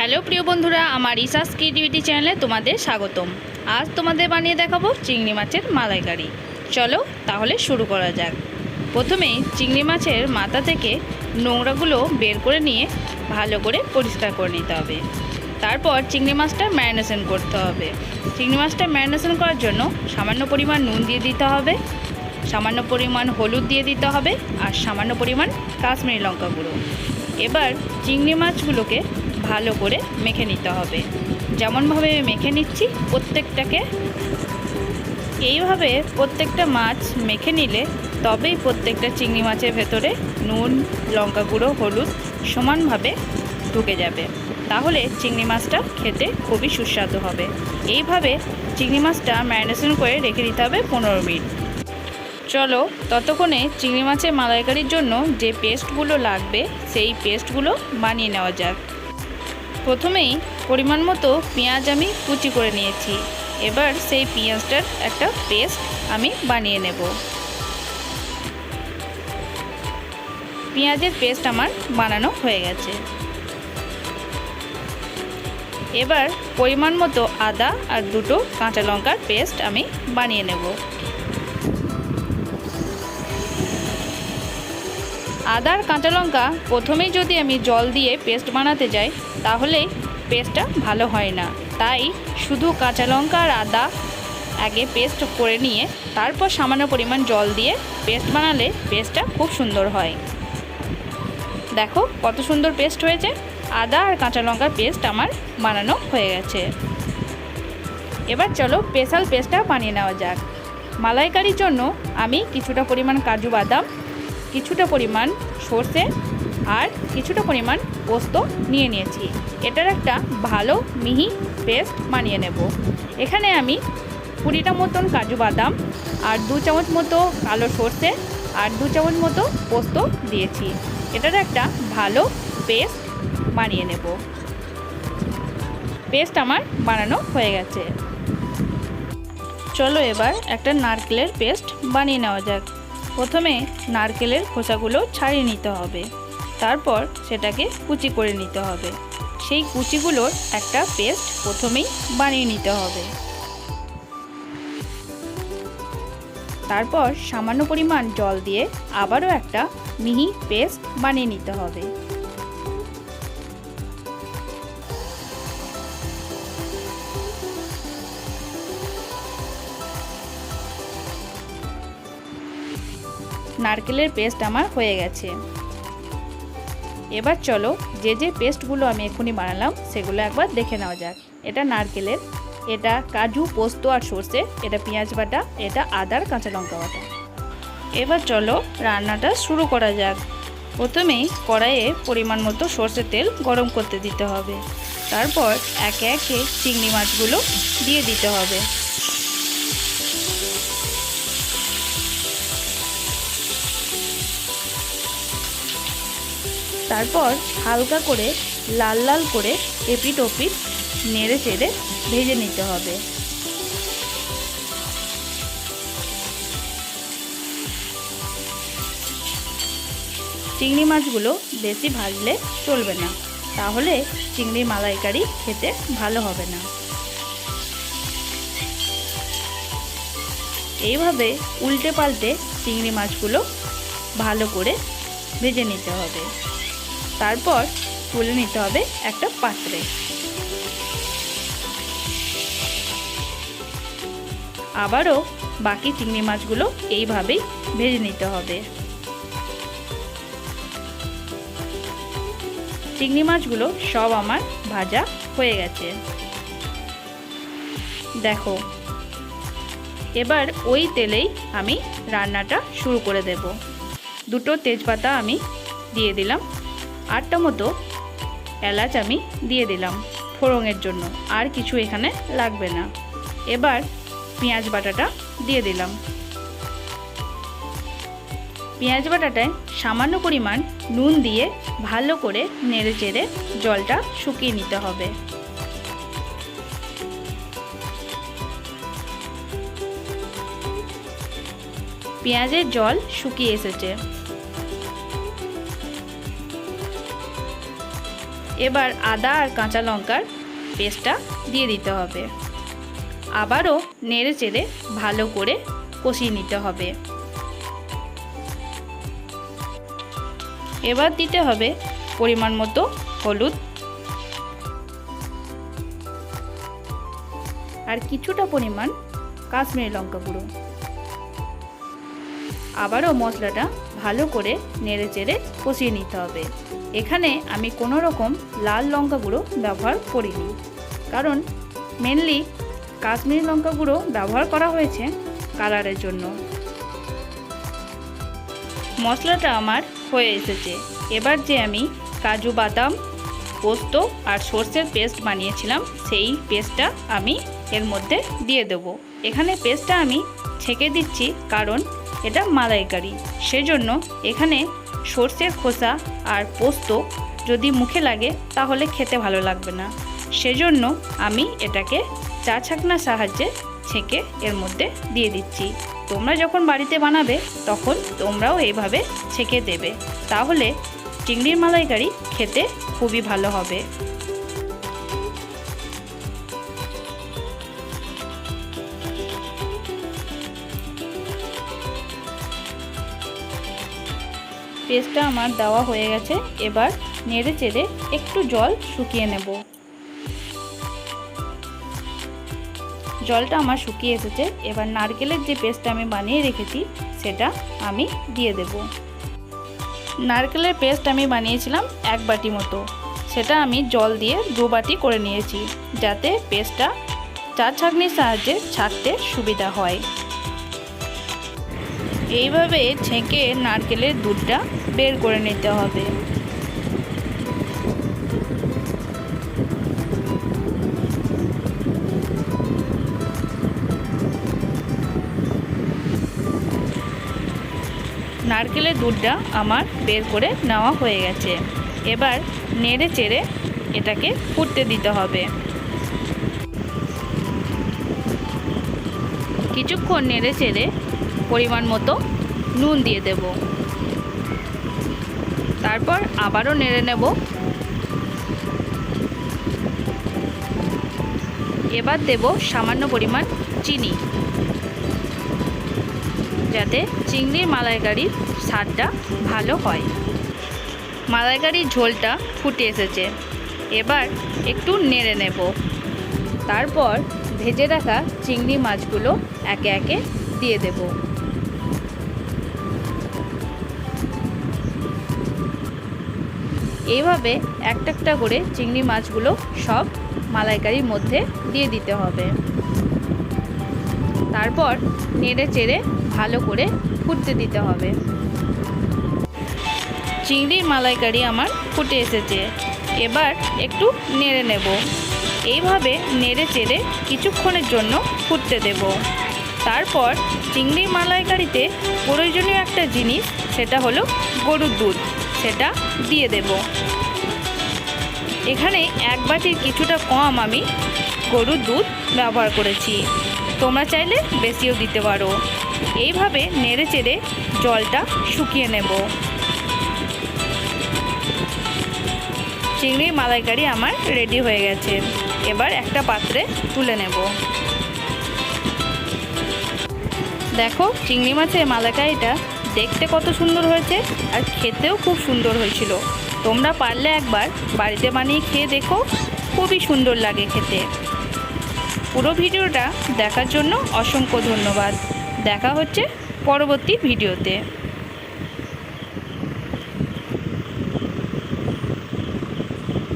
Hello প্রিয় বন্ধুরা, আমার ইসাস ক্রিয়েটিভিটি চ্যানেলে তোমাদের স্বাগতম। আজ তোমাদের বানিয়ে দেখাবো চিংড়ি মাছের মালাইকারি। চলো তাহলে শুরু করা যাক। প্রথমেই চিংড়ি মাছের মাথা থেকে নোংরাগুলো বের করে নিয়ে ভালো করে পরিষ্কার করে নিতে হবে। তারপর চিংড়ি মাছটা ম্যারিনেশন করতে হবে। চিংড়ি মাছটা ম্যারিনেশন করার জন্য সামান্য পরিমাণ নুন দিয়ে দিতে হবে, সামান্য পরিমাণ হলুদ দিয়ে দিতে হবে আর সামান্য পরিমাণ কাশ্মীরি লঙ্কা গুঁড়ো। এবার চিংড়ি মাছগুলোকে ভালো করে মেখে নিতে হবে। যেমনভাবে মেখে নিচ্ছি, প্রত্যেকটাকে এইভাবে প্রত্যেকটা মাছ মেখে নিলে তবেই প্রত্যেকটা চিংড়ি মাছের ভেতরে নুন, লঙ্কা গুঁড়ো, হলুদ সমানভাবে ঢুকে যাবে। তাহলে চিংড়ি মাছটা খেতে খুবই সুস্বাদু হবে। এইভাবে চিংড়ি মাছটা ম্যারিনেশন করে রেখে দিতে হবে পনেরো মিনিট। চলো, ততক্ষণে চিংড়ি মাছের মালাইকারির জন্য যে পেস্টগুলো লাগবে, সেই পেস্টগুলো বানিয়ে নেওয়া যাক। প্রথমেই পরিমাণ মতো পেঁয়াজ আমি কুচি করে নিয়েছি। এবার সেই পেঁয়াজটার একটা পেস্ট আমি বানিয়ে নেব। পেঁয়াজের পেস্ট আমার বানানো হয়ে গেছে। এবার পরিমাণ মতো আদা আর দুটো কাঁচা লঙ্কার পেস্ট আমি বানিয়ে নেব। আদার কাঁচা লঙ্কা প্রথমেই যদি আমি জল দিয়ে পেস্ট বানাতে যাই, তাহলে পেস্টটা ভালো হয় না। তাই শুধু কাঁচা লঙ্কা আর আদা আগে পেস্ট করে নিয়ে, তারপর সামান্য পরিমাণ জল দিয়ে পেস্ট বানালে পেস্টটা খুব সুন্দর হয়। দেখো কত সুন্দর পেস্ট হয়েছে। আদা আর কাঁচা লঙ্কার পেস্ট আমার বানানো হয়ে গেছে। এবার চলো স্পেশাল পেস্টটা বানিয়ে নেওয়া যাক। মালাইকারির জন্য আমি কিছুটা পরিমাণ কাজু বাদাম কিছুটা পরিমাণ সর্ষে আর কিছুটা পরিমাণ পোস্ত নিয়ে নিয়েছি। এটার একটা ভালো মিহি পেস্ট বানিয়ে নেব। এখানে আমি কুড়িটা মতন কাজু বাদাম আর দু চামচ মতো কালো সর্ষে আর দু চামচ মতো পোস্ত দিয়েছি। এটার একটা ভালো পেস্ট বানিয়ে নেব। পেস্ট আমার বানানো হয়ে গেছে। চলো এবার একটা নারকেলের পেস্ট বানিয়ে নেওয়া যাক। প্রথমে নারকেলের খোসাগুলো ছাড়িয়ে নিতে হবে। তারপর সেটাকে কুচি করে নিতে হবে। সেই কুচিগুলোর একটা পেস্ট প্রথমেই বানিয়ে নিতে হবে। তারপর সামান্য পরিমাণ জল দিয়ে আবারও একটা মিহি পেস্ট বানিয়ে নিতে হবে। নারকেলের পেস্ট আমার হয়ে গেছে। এবার চলো যে যে পেস্টগুলো আমি এক্ষুনি বানালাম সেগুলো একবার দেখে নেওয়া যাক। এটা নারকেলের, এটা কাজু, পোস্ত আর সর্ষে, এটা পেঁয়াজ বাটা, এটা আদার কাঁচা লঙ্কা বাটা। এবার চলো রান্নাটা শুরু করা যাক। প্রথমেই কড়াইয়ে পরিমাণ মতো সর্ষের তেল গরম করতে দিতে হবে। তারপর একে একে চিংড়ি মাছগুলো দিয়ে দিতে হবে। তারপর হালকা করে লাল লাল করে এপিট ওপিট নেড়ে চেড়ে ভেজে নিতে হবে। চিংড়ি মাছগুলো বেশি ভাজলে চলবে না, তাহলে চিংড়ি মালাইকারি খেতে ভালো হবে না। এইভাবে উল্টে পাল্টে চিংড়ি মাছগুলো ভালো করে ভেজে নিতে হবে। তারপর তুলে নিতে হবে একটা পাত্রে। আবারও বাকি চিংড়ি মাছগুলো এইভাবেই ভেজে নিতে হবে। চিংড়ি মাছগুলো সব আমার ভাজা হয়ে গেছে। দেখো, এবার ওই তেলেই আমি রান্নাটা শুরু করে দেব। দুটো তেজপাতা আমি দিয়ে দিলাম। আটটা মতো এলাচ আমি দিয়ে দিলাম ফোড়নের জন্য। আর কিছু এখানে লাগবে না। এবার পেঁয়াজ বাটাটা দিয়ে দিলাম। পেঁয়াজ বাটাটায় সামান্য পরিমাণ নুন দিয়ে ভালো করে নেড়ে চেড়ে জলটা শুকিয়ে নিতে হবে। পেঁয়াজের জল শুকিয়ে এসেছে। এবার আদা আর কাঁচা লঙ্কার পেস্টটা দিয়ে দিতে হবে। আবারও নেড়ে চেড়ে ভালো করে কষিয়ে নিতে হবে। এবার দিতে হবে পরিমাণ মতো হলুদ। আর কিছুটা পরিমাণ কাশ্মীরি লঙ্কা গুঁড়ো। আবারও মশলাটা ভালো করে নেড়ে চেড়ে কষিয়ে নিতে হবে। এখানে আমি কোনো রকম লাল লঙ্কা গুঁড়ো ব্যবহার করিনি। কারণ মেনলি কাশ্মীরি লঙ্কা গুঁড়ো ব্যবহার করা হয়েছে কালারের জন্য। মশলাটা আমার হয়ে এসেছে। এবার যে আমি কাজু বাদাম, পোস্ত আর সর্ষের পেস্ট বানিয়েছিলাম, সেই পেস্টটা আমি এর মধ্যে দিয়ে দেব। এখানে পেস্টটা আমি ছেঁকে দিচ্ছি কারণ এটা মালাইকারি। সেজন্য এখানে সর্ষের খোসা আর পোস্ত যদি মুখে লাগে, তাহলে খেতে ভালো লাগবে না। সেজন্য আমি এটাকে চা ছাকনার সাহায্যে ছেঁকে এর মধ্যে দিয়ে দিচ্ছি। তোমরা যখন বাড়িতে বানাবে, তখন তোমরাও এইভাবে ছেঁকে দেবে। তাহলে চিংড়ির মালাইকারি খেতে খুবই ভালো হবে। পেস্টটা আমার দেওয়া হয়ে গেছে। এবার নেড়ে চেড়ে একটু জল শুকিয়ে নেব। জলটা আমার শুকিয়ে এসেছে। এবার নারকেলের যে পেস্টটা আমি বানিয়ে রেখেছি, সেটা আমি দিয়ে দেব। নারকেলের পেস্ট আমি বানিয়েছিলাম এক বাটি মতো। সেটা আমি জল দিয়ে দু বাটি করে নিয়েছি, যাতে পেস্টটা চার ছাঁকনির সাহায্যে ছাড়তে সুবিধা হয়। এইভাবে ছেঁকে নারকেলের দুধটা বের করে নিতে হবে। নারকেলের দুধটা আমার বের করে নেওয়া হয়ে গেছে। এবার নেড়ে চেড়ে এটাকে ফুটতে দিতে হবে। কিছুক্ষণ নেড়ে চেড়ে পরিমাণ মতো নুন দিয়ে দেব। তারপর আবারও নেড়ে নেব। এবার দেব সামান্য পরিমাণ চিনি, যাতে চিংড়ির মালাইকারির স্বাদটা ভালো হয়। মালাইকারির ঝোলটা ফুটে এসেছে। এবার একটু নেড়ে নেব। তারপর ভেজে রাখা চিংড়ি মাছগুলো একে একে দিয়ে দেব। এইভাবে একটা একটা করে চিংড়ি মাছগুলো সব মালাইকারির মধ্যে দিয়ে দিতে হবে। তারপর নেড়ে চেড়ে ভালো করে ফুটতে দিতে হবে। চিংড়ির মালাইকারি আমার ফুটে এসেছে। এবার একটু নেড়ে নেব। এইভাবে নেড়ে চেড়ে কিছুক্ষণের জন্য ফুটতে দেব। তারপর চিংড়ির মালাইকারিতে প্রয়োজনীয় একটা জিনিস, সেটা হলো গরুর দুধ। সেটা দিয়ে দেব। এখানে এক বাটির কিছুটা কম আমি গরুর দুধ ব্যবহার করেছি। তোমরা চাইলে বেশিও দিতে পারো। এইভাবে নেড়ে চেড়ে জলটা শুকিয়ে নেব। চিংড়ির মালাইকারি আমার রেডি হয়ে গেছে। এবার একটা পাত্রে তুলে নেব। দেখো, চিংড়ি মাছের মালাইকারিটা দেখতে কত সুন্দর হয়েছে আর খেতেও খুব সুন্দর হয়েছিল। তোমরা পারলে একবার বাড়িতে বানিয়ে খেয়ে দেখো, খুবই সুন্দর লাগে খেতে। পুরো ভিডিওটা দেখার জন্য অসংখ্য ধন্যবাদ। দেখা হচ্ছে পরবর্তী ভিডিওতে।